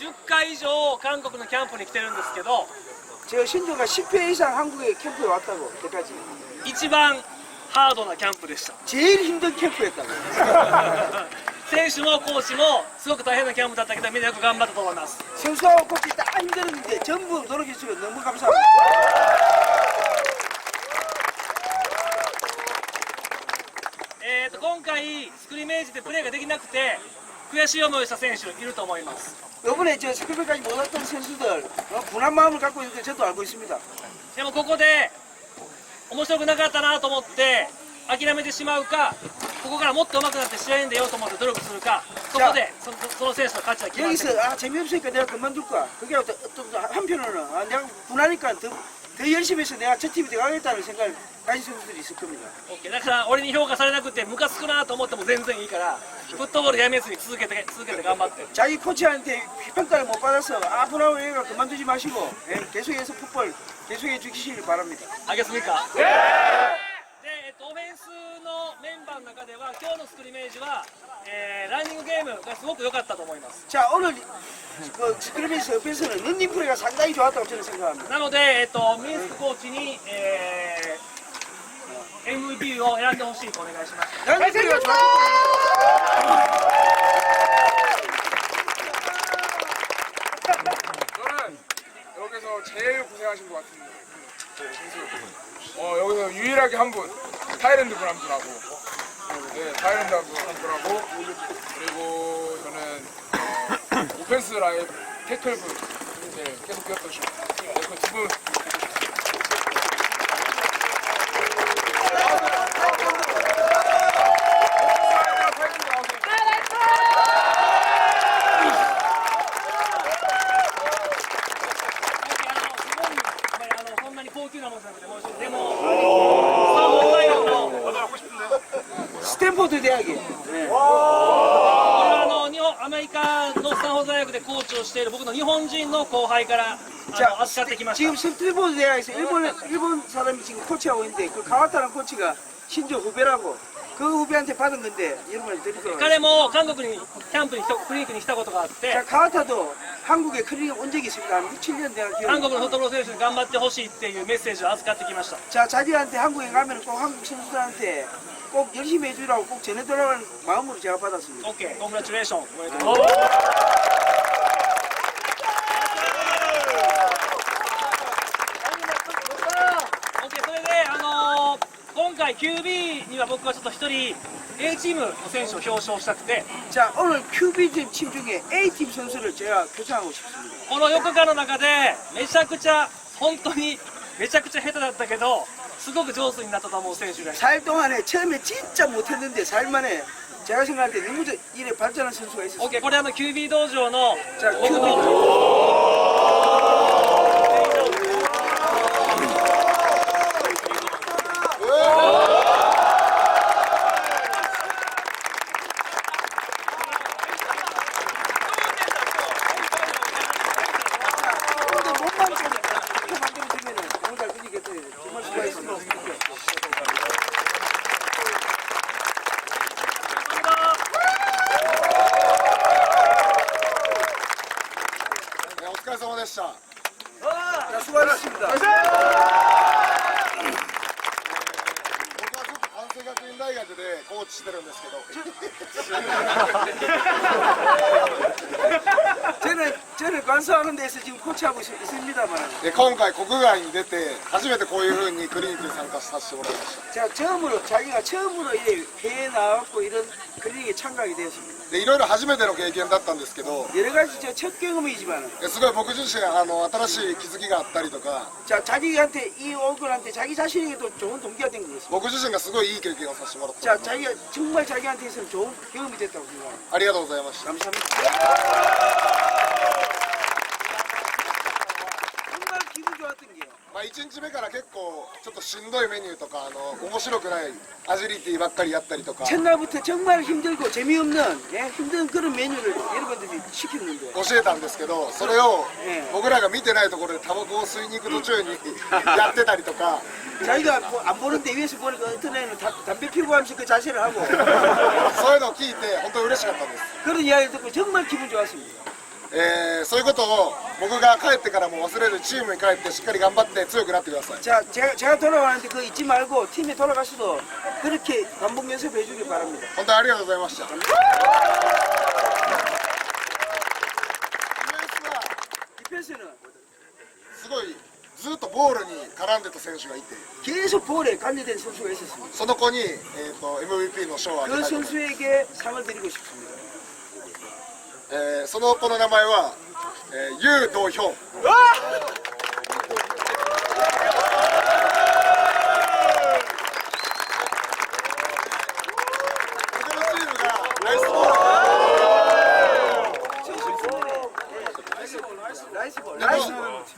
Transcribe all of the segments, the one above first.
10回以上韓国のキャンプに来てるんですけど 제가 신조가 10회 이상 한국에 캠프에 왔다고 때까지 一番ハードなキャンプでした 제일 힘든 캠프였다고 選手もコーチもすごく大変なキャンプだったけどみんなよく頑張ったと思います 선수하고 코치 다 힘들었는데 전부 노력해주셔서 너무 감사합니다 えー、と今回スクリメージでプレーができなくて 悔しい思いをした選手いると思います 이번에 저 스크린까지 못 왔던 선수들 어, 분한 마음을 갖고 있는 게 저도 알고 있습니다 でもここで面白くなかったなと思って諦めてしまうかここからもっと上手くなって試合に出ようと思って努力するかそこでそその選手の価値は決まってく 여기서 る 아 재미없으니까 내가 그만둘 거야 그게 어떤, 어떤 한편으로는 아, 내가 분하니까 더, 더 열심히 해서 내가 저 팀이 들어가겠다는 생각을 가진 선수들이 있을 겁니다 オッケーだから俺に評価されなくてムカつくなと思っても全然いいからフットボールやめずに続けて続けて頑張って 자기 코치한테 평가를 못 받아서 아 분하고 얘가 그만두지 마시고 예, 계속해서 풋볼 계속해 주시길 바랍니다 あげすみかで、えっと、オフェンスのメンバーの中では今日のスクリメージは、 えーランニングゲームがすごく良かったと思います 자 오늘 그 스크리미스 옆에서는 런닝 플레이가 상당히 좋았다고 저는 생각합니다 なので、えっと、ミンスクコーチに、えー MVP を選んでほしいとお願いします 런닝 플레이가 좋았기 저는 여기서 제일 고생하신 것 같은데 네, 선수. 어 여기서 유일하게 한 분 타이랜드 분 한 분하고 네 타이랜드 한 분하고. 그리고 저는 어, 오펜스 라인 태클 분 네, 계속 뛰었던 네, 그두분 스탠포드 대학이 네. これはあの日本アメリカのスタンフォード大学でコーチをしている僕の日本人の後輩からあ 자 の預かってきまし 지금 た 스탠포드 대학에서 일본 일본 사람이 지금 코치하고 있는데 그 가와타라는 코치가 신조 후배라고 그 후배한테 받은 건데 여러분한테 드리도록 하겠습니다. 彼も韓国にキャンプに来たクリニックに来たことがあって 자 가와타도 한국에 클리닉 온 적이 있습니다. 한 6, 7년 대학 韓 기억. 国のフットボール選手に頑張ってほしいっていうメッセージを預かってきました 자 자기한테 한국에 가면 꼭 한국 선수들한테 꼭 열심히 해주라고 꼭 전해달라는 마음으로 제가 받았습니다. OK コングラチュレーションおめでとう OK それであのー今回 QB には僕はちょっと一人 A チームの選手を表彰したくて 자 오늘 QB팀 팀 중에 A팀 선수를 제가 표창하고 싶습니다. この4日間の中でめちゃくちゃ本当にめちゃくちゃ下手だったけどすごく上手になったと思う選手がいる 4일 동안에 처음에 진짜 못했는데 4일 만에 제가 생각할 때 너무 저- 이래 발전한 선수가 있었어요. OK これあの QB 道場のじゃあ僕 QB の お疲れ様でした。 자, 수고하셨습니다. 僕はずっと関西学院大学でコーチしてるんですけど、 저는 저는 관수하는 데서 지금 코치하고 있, 있습니다만 で今回国外に出て初めてこういう風にクリニックに参加させてもらいました。 제가 처음으로 자기가 처음으로 이 해에 나왔고 이런 클리닉에 참가하게 되었습니다. でいろいろ初めての経験だったんですけど、 여러 가지 저 첫 경험이지만 ですごい僕自身あの新しい気づきがあったりとか、 자 자기한테 이 얼굴한테 자기 자신에게도 좋은 동기가 된 것 같습니다. 僕自身がすごいいい経験をさせてもらった。 자 자기가 정말 자기한테 있어서 좋은 경험이 됐다고 생각합니다. ありがとうございました。 감사합니다. 1日目から結構ちょっとしんどいメニューとかあの面白くないアジリティばっかりやったりとか。 첫날부터 정말 힘들고 재미없는 예, 힘든 그런 메뉴를 여러분들이 시켰는데 教えたんですけどそれをええ僕らが見てないところでタバコを吸いに行く途中にやってたりとか 자기가 뭐 안 보는데 위에서 보니까 어떤 애는 다- 담배 피고 하면서 그 자세를 하고 そういうのを聞いて本当に嬉しかったです 그런 이야기를 듣고 정말 기분 좋았습니다. えーそういうことを僕が帰ってからも忘れずチームに帰ってしっかり頑張って強くなってください 자, 제가, 제가 돌아가는데 그거 잊지 말고 팀에 돌아가서도 그렇게 반복 연습해 주길 바랍니다. 本当にありがとうございましたディフェンスは 디펜스는 すごいずっとボールに絡んでた選手がいて 계속 볼에 관여된 선수가 있었습니다. その子に、えー、と MVP の賞をあげ 그 たいと思います 선수에게 상을 드리고 싶습니다. えー、その子の名前は、えー、ユー・ドヒョン。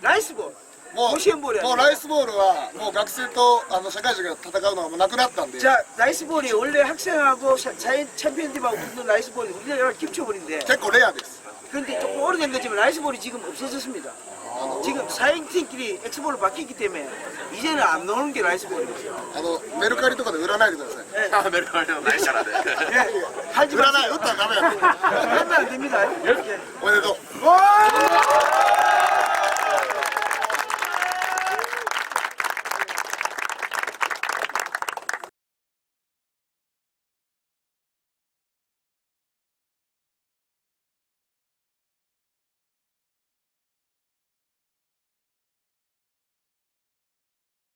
ライスボール。もう甲子園ボールやねもうライスボールはもう学生とあの社会人が戦うのはもうなくなったんで 자, 라이스 볼이 원래 학생하고 자- 자연 챔피언팀하고 붙는 라이스 볼이 우리나라 깁쳐볼인데 結構レアです 그런데 조금 오래된 거지만 라이스 볼이 지금 없어졌습니다. 지금 4인 팀끼리 엑스볼로 바뀌기 때문에 이제는 안 나오는 게 라이스 볼입니다. あのメルカリとかで売らないでください 예, メルカリのないからで。 예, 하지 売らない 마세요. 売ったらダメや 하면 안 됩니다. 예. おめでとう 와!